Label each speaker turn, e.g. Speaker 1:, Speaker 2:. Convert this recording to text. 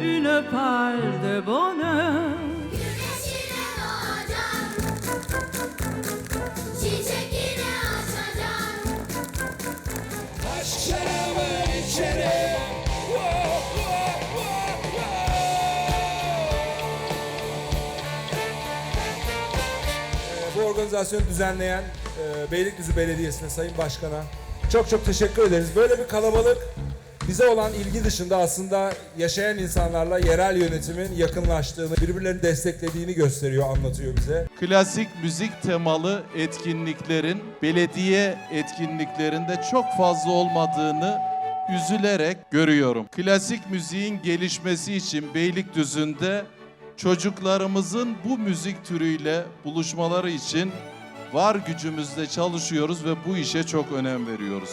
Speaker 1: une pâle de bonheur. Bu organizasyonu düzenleyen e, Beylikdüzü Belediyesi'ne Sayın Başkan'a çok çok teşekkür ederiz. Böyle bir kalabalık bize olan ilgi dışında aslında yaşayan insanlarla yerel yönetimin yakınlaştığını, birbirlerini desteklediğini gösteriyor, anlatıyor bize.
Speaker 2: Klasik müzik temalı etkinliklerin belediye etkinliklerinde çok fazla olmadığını üzülerek görüyorum. Klasik müziğin gelişmesi için Beylikdüzü'nde çocuklarımızın bu müzik türüyle buluşmaları için var gücümüzle çalışıyoruz ve bu işe çok önem veriyoruz.